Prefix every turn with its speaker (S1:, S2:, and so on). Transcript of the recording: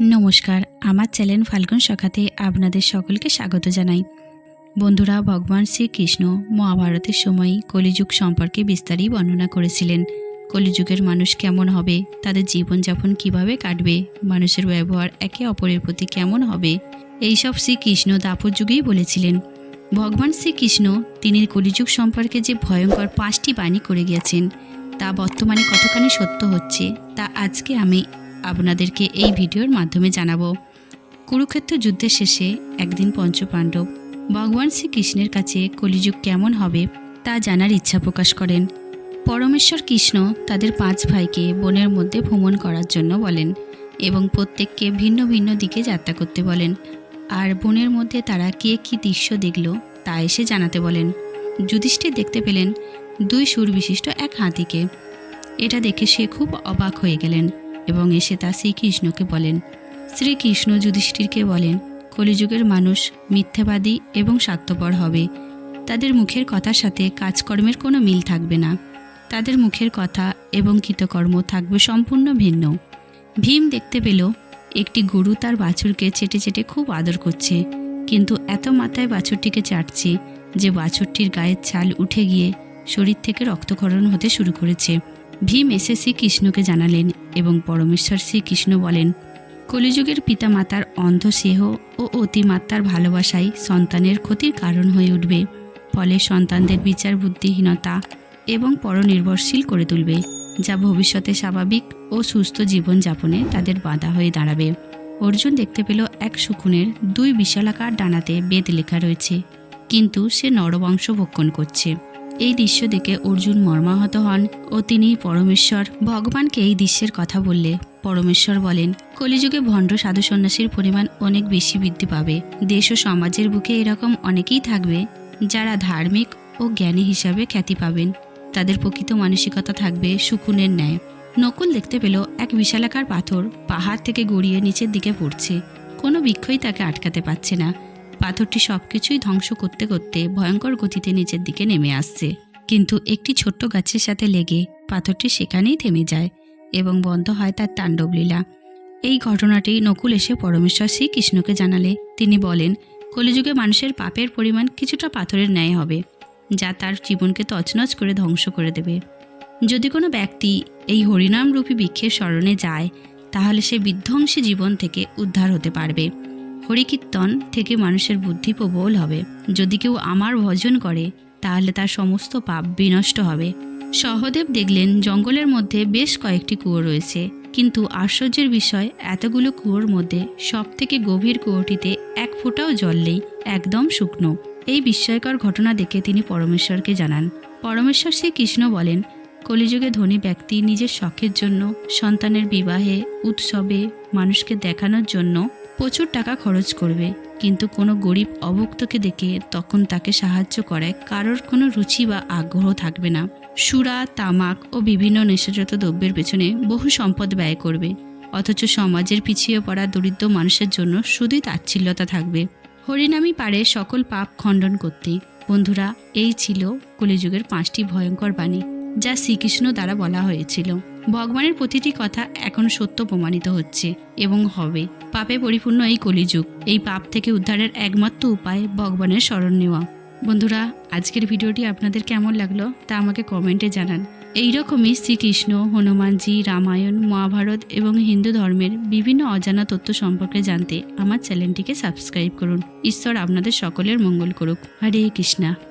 S1: নমস্কার, আমার চ্যানেল ফাল্গুন শাখাতে আপনাদের সকলকে স্বাগত জানাই। বন্ধুরা, ভগবান শ্রীকৃষ্ণ মহাভারতের সময় কলিযুগ সম্পর্কে বিস্তারিত বর্ণনা করেছিলেন। কলিযুগের মানুষ কেমন হবে, তাদের জীবনযাপন কীভাবে কাটবে, মানুষের ব্যবহার একে অপরের প্রতি কেমন হবে, এইসব শ্রীকৃষ্ণ দাপর যুগেই বলেছিলেন। ভগবান শ্রীকৃষ্ণ তিনি কলিযুগ সম্পর্কে যে ভয়ঙ্কর পাঁচটি বাণী করে গিয়েছেন, তা বর্তমানে কতখানি সত্য হচ্ছে, তা আজকে আমি আপনাদেরকে এই ভিডিওর মাধ্যমে জানাব। কুরুক্ষেত্র যুদ্ধের শেষে একদিন পঞ্চপাণ্ডব ভগবান শ্রীকৃষ্ণের কাছে কলিযুগ কেমন হবে তা জানার ইচ্ছা প্রকাশ করেন। পরমেশ্বর কৃষ্ণ তাদের পাঁচ ভাইকে বনের মধ্যে ভ্রমণ করার জন্য বলেন এবং প্রত্যেককে ভিন্ন ভিন্ন দিকে যাত্রা করতে বলেন। আর বনের মধ্যে তারা কে কী দৃশ্য দেখল তা এসে জানাতে বলেন। যুধিষ্ঠির দেখতে পেলেন দুই সুর বিশিষ্ট এক হাতিকে। এটা দেখে সে খুব অবাক হয়ে গেলেন। এবং এসে তা শ্রীকৃষ্ণকে বলেন। শ্রীকৃষ্ণ যুধিষ্ঠিরকে বলেন, কলিযুগের মানুষ মিথ্যাবাদী এবং স্বার্থপর হবে। তাদের মুখের কথার সাথে কাজকর্মের কোনো মিল থাকবে না। তাদের মুখের কথা এবং কৃতকর্ম থাকবে সম্পূর্ণ ভিন্ন। ভীম দেখতে পেল, একটি গরু তার বাছুরকে চেটে চেটে খুব আদর করছে। কিন্তু এত মাথায় বাছুরটিকে চাটছে যে বাছুরটির গায়ের ছাল উঠে গিয়ে শরীর থেকে রক্তক্ষরণ হতে শুরু করেছে। ভীম এসে শ্রীকৃষ্ণকে জানালেন এবং পরমেশ্বর শ্রীকৃষ্ণ বলেন, কলিযুগের পিতামাতার অন্ধ সেহ ও অতিমাত্রার ভালোবাসাই সন্তানের ক্ষতির কারণ হয়ে উঠবে। ফলে সন্তানদের বিচার বুদ্ধিহীনতা এবং পরনির্ভরশীল করে তুলবে, যা ভবিষ্যতে স্বাভাবিক ও সুস্থ জীবন যাপনে তাদের বাধা হয়ে দাঁড়াবে। অর্জুন দেখতে পেল এক শকুনের দুই বিশালাকার ডানাতে বেদ লেখা রয়েছে, কিন্তু সে নরবংশ ভক্ষণ করছে। এই দৃশ্য দেখে অর্জুন মর্মাহত হন ও তিনি পরমেশ্বর। ভগবানকে এই দৃশ্যের কথা বললে পরমেশ্বর বলেন, কলিযুগে ভণ্ড সাধু সন্ন্যাসীর পরিমাণ অনেক বেশি বৃদ্ধি পাবে। দেশ ও সমাজের বুকে এরকম অনেকেই থাকবে যারা ধার্মিক ও জ্ঞানী হিসাবে খ্যাতি পাবেন। তাদের প্রকৃত মানসিকতা থাকবে সুকুনের ন্যায়। নকুল দেখতে পেল এক বিশালাকার পাথর পাহাড় থেকে গড়িয়ে নিচের দিকে পড়ছে। কোনো বৃক্ষই তাকে আটকাতে পারছে না। পাথরটি সবকিছুই ধ্বংস করতে করতে ভয়ঙ্কর গতিতে নিচের দিকে নেমে আসছে। কিন্তু একটি ছোট্ট গাছের সাথে লেগে পাথরটি সেখানেই থেমে যায় এবং বন্ধ হয় তার তাণ্ডবলীলা। এই ঘটনাটি নকুল এসে পরমেশ্বর শ্রীকৃষ্ণকে জানালে। তিনি বলেন, কলিযুগে মানুষের পাপের পরিমাণ কিছুটা পাথরের ন্যায় হবে, যা তার জীবনকে তছনছ করে ধ্বংস করে দেবে। যদি কোনো ব্যক্তি এই হরিনামরূপী বৃক্ষের স্মরণে যায়, তাহলে সে বিধ্বংসী জীবন থেকে উদ্ধার হতে পারবে। হরিকীর্তন থেকে মানুষের বুদ্ধি প্রবল হবে। যদি কেউ আমার ভজন করে, তাহলে তার সমস্ত পাপ বিনষ্ট হবে। সহদেব দেখলেন জঙ্গলের মধ্যে বেশ কয়েকটি কুয়ো রয়েছে, কিন্তু আশ্চর্যের বিষয়, এতগুলো কুয়োর মধ্যে সব থেকে গভীর কুয়োটিতে এক ফোঁটাও জল নেই, একদম শুকনো। এই বিস্ময়কর ঘটনা দেখে তিনি পরমেশ্বরকে জানান। পরমেশ্বর শ্রী কৃষ্ণ বলেন, কলিযুগে ধনী ব্যক্তি নিজের শখের জন্য, সন্তানের বিবাহে, উৎসবে, মানুষকে দেখানোর জন্য প্রচুর টাকা খরচ করবে, কিন্তু কোনো গরিব অভুক্তকে দেখে তখন তাকে সাহায্য করায় কারোর কোনো রুচি বা আগ্রহ থাকবে না। সুরা, তামাক ও বিভিন্ন নেশাজাত দ্রব্যের পেছনে বহু সম্পদ ব্যয় করবে, অথচ সমাজের পিছিয়ে পড়া দরিদ্র মানুষের জন্য শুধুই তাচ্ছিল্যতা থাকবে। হরিনামই পারে সকল পাপ খণ্ডন করতে। বন্ধুরা, এই ছিল কলিযুগের পাঁচটি ভয়ঙ্কর বাণী, যা শ্রীকৃষ্ণ দ্বারা বলা হয়েছিল। ভগবানের প্রতিটি কথা এখন সত্য প্রমাণিত হচ্ছে এবং হবে। পাপে পরিপূর্ণ এই কলিযুগ, এই পাপ থেকে উদ্ধারের একমাত্র উপায় ভগবানের স্মরণ নেওয়া। বন্ধুরা, আজকের ভিডিওটি আপনাদের কেমন লাগল তা আমাকে কমেন্টে জানান। এইরকমই শ্রীকৃষ্ণ, হনুমানজি, রামায়ণ, মহাভারত এবং হিন্দু ধর্মের বিভিন্ন অজানা তথ্য সম্পর্কে জানতে আমার চ্যানেলটিকে সাবস্ক্রাইব করুন। ঈশ্বর আপনাদের সকলের মঙ্গল করুক। হরে কৃষ্ণা।